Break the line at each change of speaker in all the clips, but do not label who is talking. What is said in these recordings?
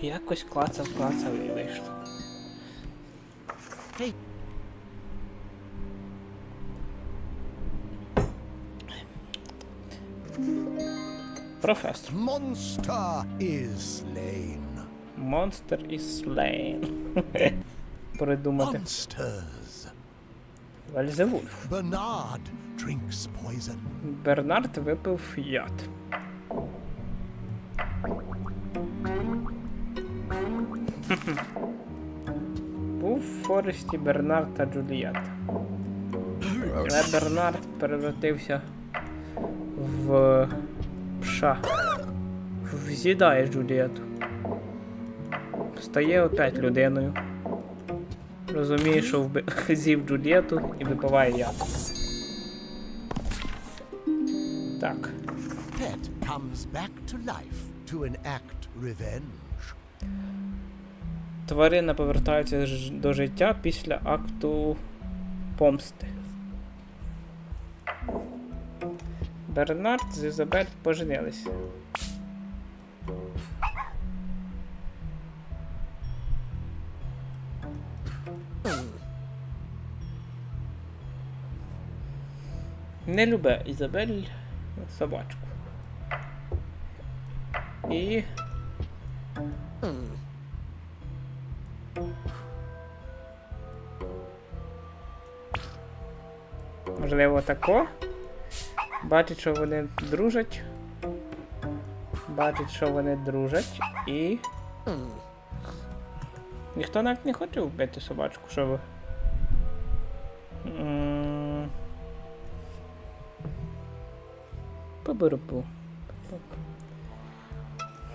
Якось клацав, клацав і вийшло.
Hey.
Професор.
Monster is slain.
Monster is slain. Придумати.
Monsters.
Вальзевульф.
Bernard drinks poison.
Бернард випив яд. Був в Форесті Бернард та Джулієта. Але Бернард перевратився в пша. З'їдає Джулієту. Стає опять людиною. Розуміє, що вби... з'їв Джулієту і випиває яд. Так.
Pet comes back to life to enact revenge.
Тварина повертається до життя після акту помсти. Бернард з Ізабель поженилися. Не любе Ізабель собачку. І Можливо, тако. Бачить, що вони дружать. Бачить, що вони дружать і. Ніхто навіть не хоче вбити собачку, що ви.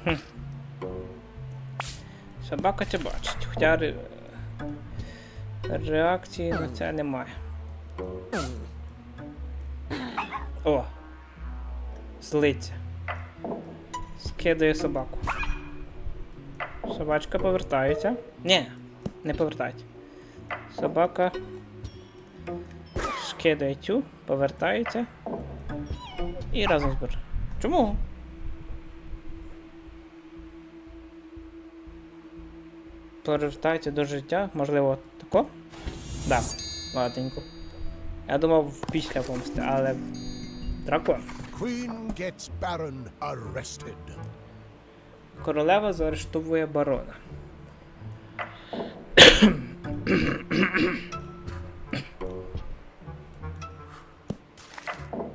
Хм. Собака це бачить, хоча ре... реакції на це немає. О! Злиться. Скидає собаку. Собачка повертається. Ні, не повертається. Собака скидає цю, повертається. І разом збір. Чому? Повертається до життя, можливо, тако? Да, ладненько. Я думав після помсти, але дракон. Королева заарештовує барона.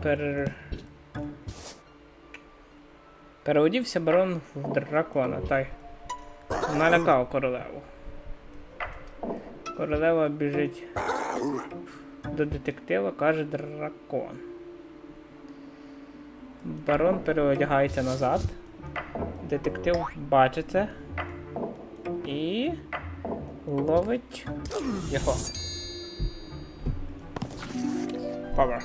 Пер... Переодівся барон в дракона, та й налякав королеву. Королева біжить до детектива, каже дракон. Барон переодягається назад. Детектив бачить це і ловить його. Power.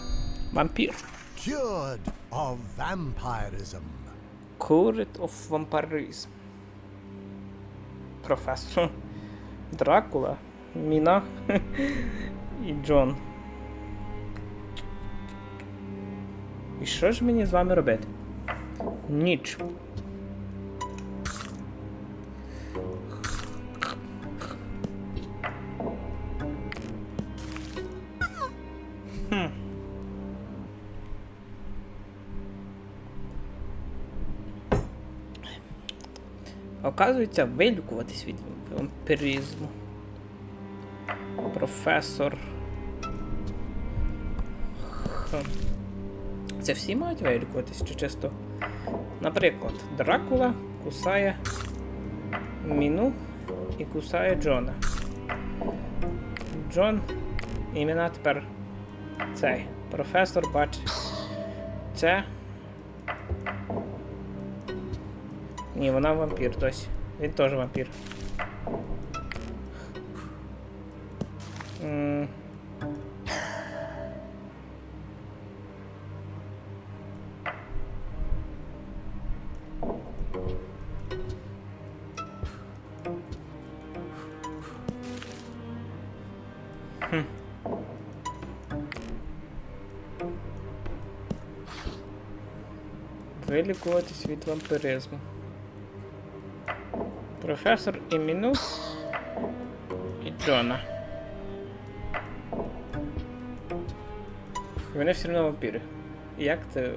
Вампір.
Cured of vampirism.
Cured of Vampirism. Професор. Дракула. Міна. і Джон. І що ж мені з вами робити? Ніч. Оказується, вилікуватись від вампіризму. Професор. Хм. Це всі мають вилікуватись чи чисто? Наприклад, Дракула кусає Міну і кусає Джона. Джон імена тепер цей. Професор бачить це. Ні, вона вампір досі. Він теж вампір. М. Хм. Вилікуватись від вампиризму. Професор і Мінус. І Джона. Вони все одно вампіри. Як це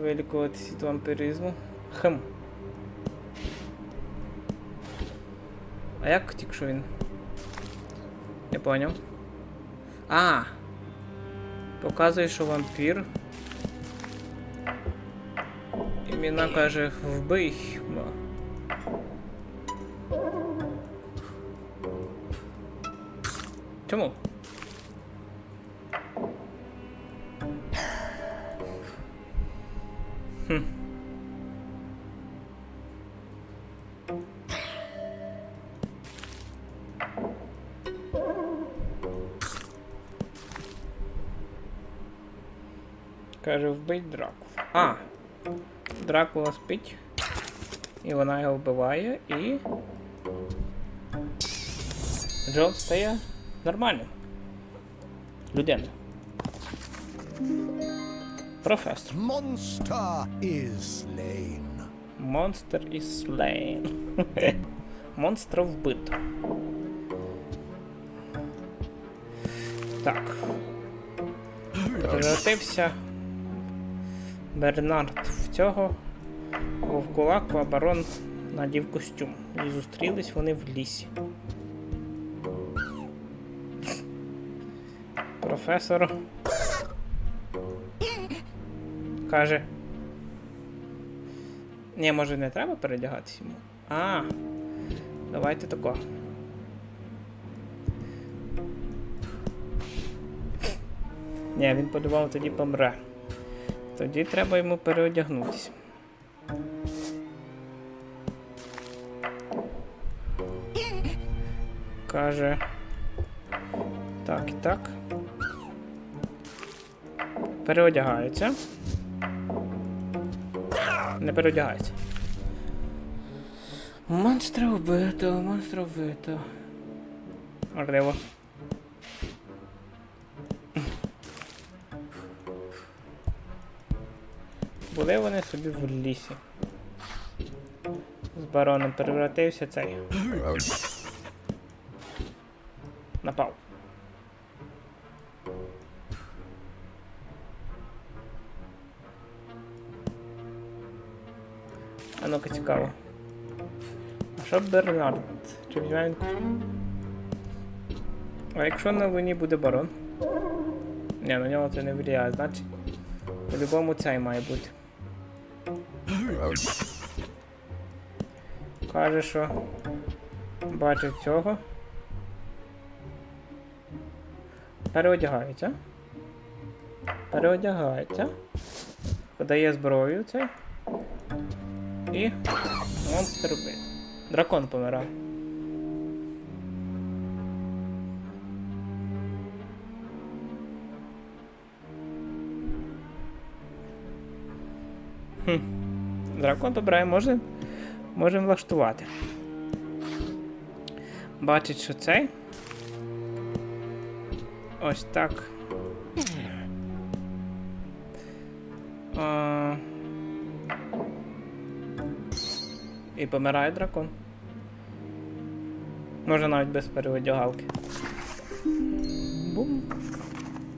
вилікуватися від вампіризму? Хм. А як тільки що він? Не поняв. А! Показує, що вампір. Імена каже, вбий. Чому? Хм. Каже, вбить Дракулу. А! Дракула спить. І вона його вбиває і. Джон стає нормальним. Людиною. Професор.
Monster is slain.
Монстр is slain. Монстра вбито. Так. Превратився Бернард в цього. Вовкулаку, а барон надів костюм. І зустрілись вони в лісі. Професор каже. Ні, може не треба передягатися йому. А, давайте тако. Ні, він подумав, тоді помре. Тоді треба йому переодягнутися. Каже. Так і так. Переодягається. Не переодягається. Монстра вбито, монстра вбито. Можливо. Були вони собі в лісі. З бароном перевратився цей. Напав. А ну-ка цікаво. А що Бернард? Чи візьме він? А якщо на луні буде барон? Ні, на нього це не влияє, значить. По-любому цей має бути. Каже, що бачить цього. Переодягається. Переодягається. Подає зброю цей. І монстр убит. Дракон помирає. Хм. Дракон помирає, може. Можемо влаштувати. Бачить, що цей. Ось так. А... І помирає дракон. Може навіть без переодягалки. Бум.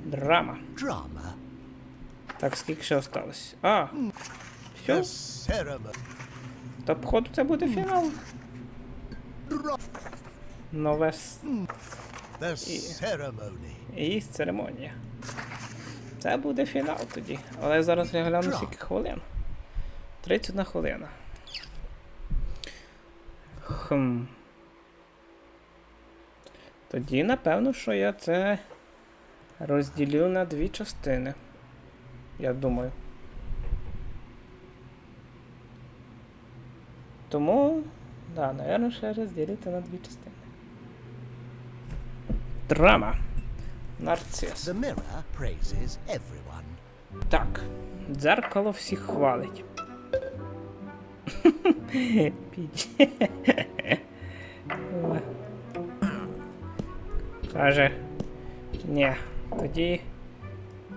Драма.
Drama.
Так, скільки ще осталось? А! Все? Та походу це буде фінал. Нове с-
ceremony.
і церемонія. Це буде фінал тоді. Але я зараз я гляну скільки хвилин. 31 хвилина. Хм. Тоді, напевно, що я це розділю на дві частини. Я думаю. Тому, да, напевно, ще розділити на дві частини. Драма. Нарцис.
The mirror praises everyone.
Так, дзеркало всіх хвалить. Каже. Ні, тоді.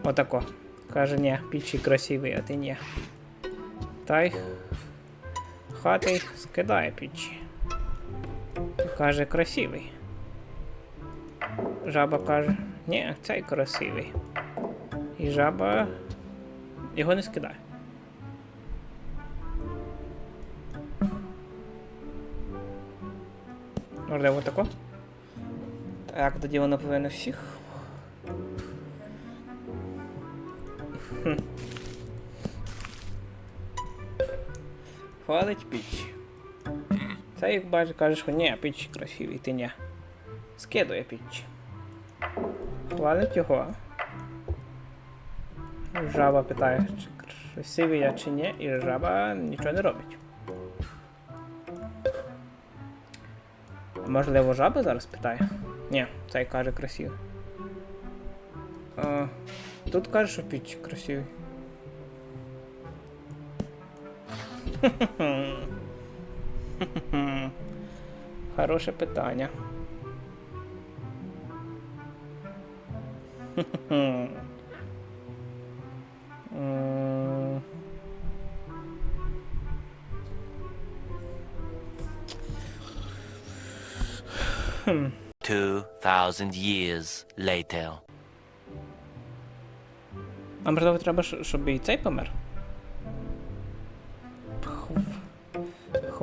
Отако. Каже, ні, пічі красивий, а ти ні. Та й хати скидає пічі. Каже, красивий. Жаба каже, ні, цей красивий. І жаба його не скидає. Можливо, тако? Так, тоді воно повинно всіх. Хвалить піч. Це як бачиш, каже, що ні, піч красивий, ти ні. Скидує піч. Хвалить його. Жаба питає, чи красивий я чи ні, і жаба нічого не робить. Можливо, жаба зараз питає? Ні, цей каже красивий. А, тут каже, що піч красивий. Хороше питання.
Two thousand years later.
А можливо, треба, щоб і цей помер?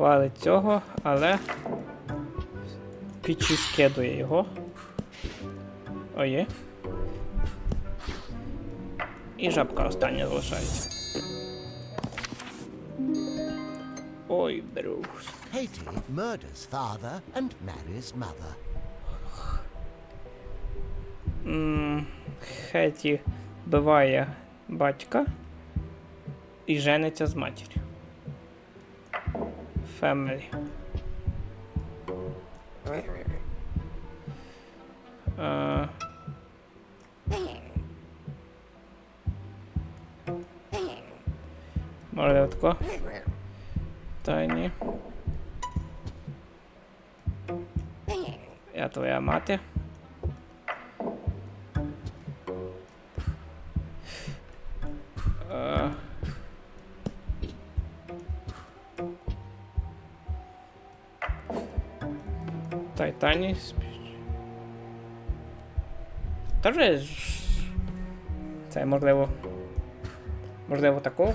Хвалить цього, але. Пічі скидує його. Оє. І жабка остання залишається. Ой, Брюс.
Haiti murders father and marries mother.
М, Хеті вбиває батька і жениться з матір'ю. Family. Е, Може тако? Та ні. Я твоя Тайтані спіч. Та вже ж. Це можливо. Можливо такого.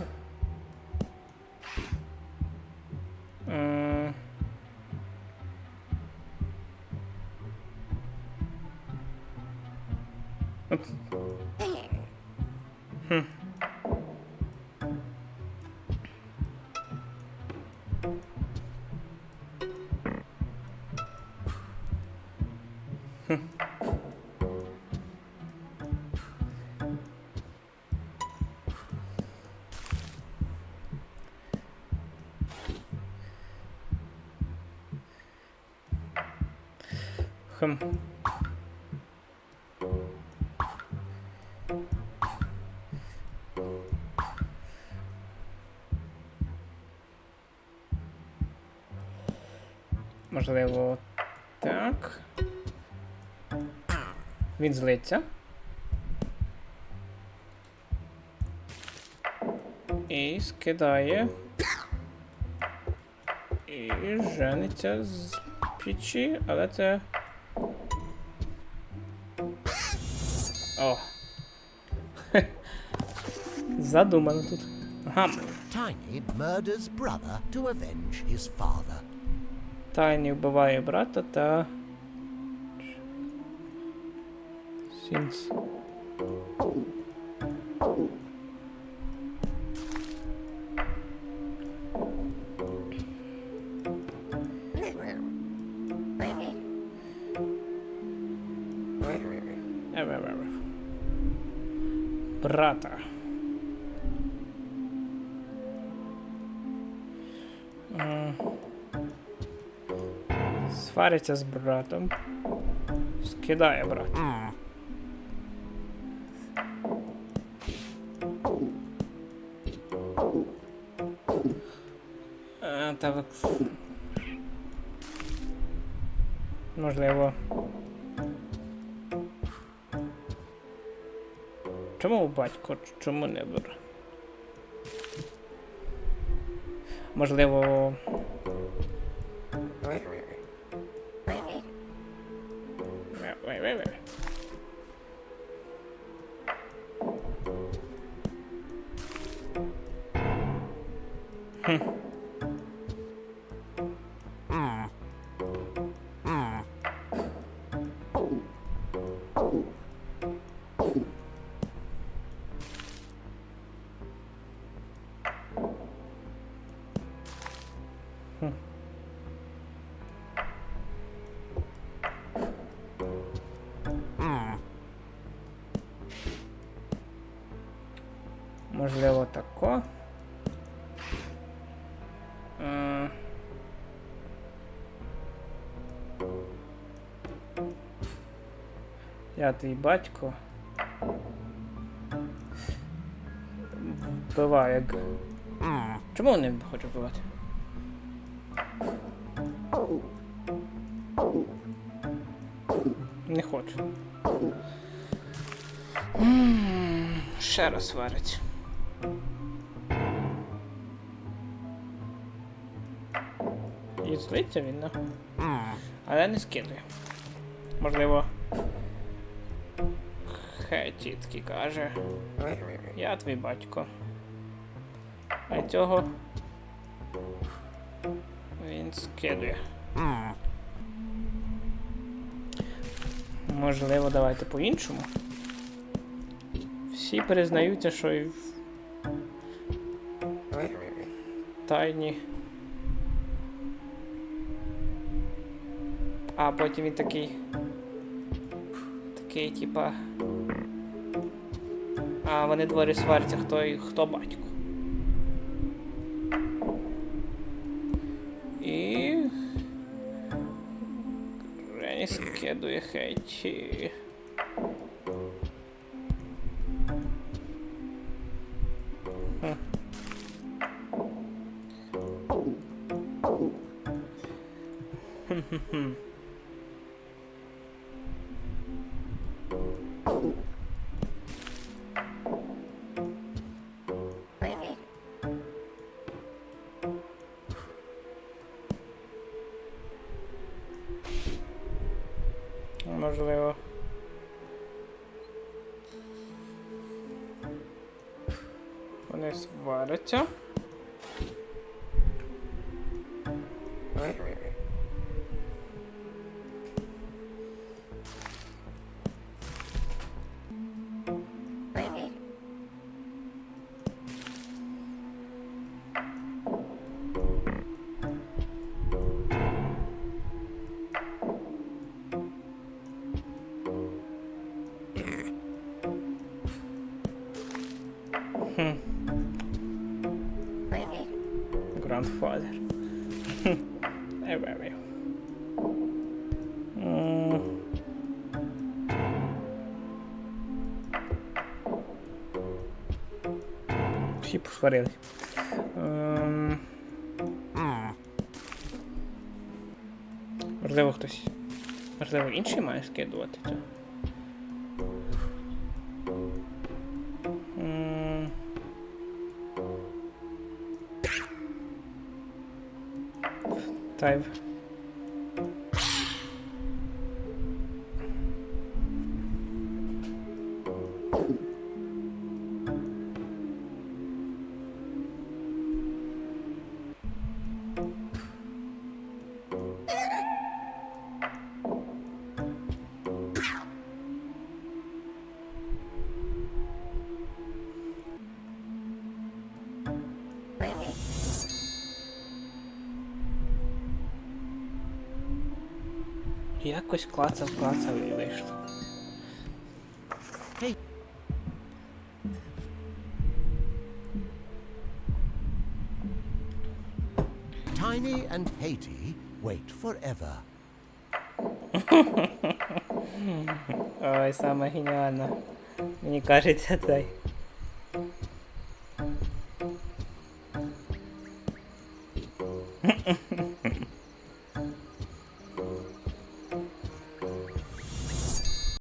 Хм. Хм. Можливо, Він злиться. І скидає. І жениться з печі, але це. О. Задумано тут. Ага.
Tiny murders brother to avenge his father.
Тайні вбиває брата та. Сінс. Брата. М. Свариться з братом. Скидає брат. Е, Можливо. Чому батько? Чому не бере? Можливо, Можливо, тако. Я твій батько. Вбиваю як. Чому не хочу вбивати? Хочу. Ще раз сварить. І злиться він, да? Але не скидує. Можливо. Хай тітки каже. Я твій батько. А цього. Він скидує. Можливо, давайте по-іншому. Всі признаються, що і тайні. А потім він такий. Такий, типа. А вони двоє сваряться, хто і хто батько. Рені скидує Можливо. Вони сваряться. Eh, vabbè. Mm. Всі посварились. Ем. Можливо, хтось. Можливо, інший має скидувати це. dive. Якось клацав, клацав і вийшло.
Tiny and Haiti wait forever.
Ой, саме геніально. Мені кажеться цей.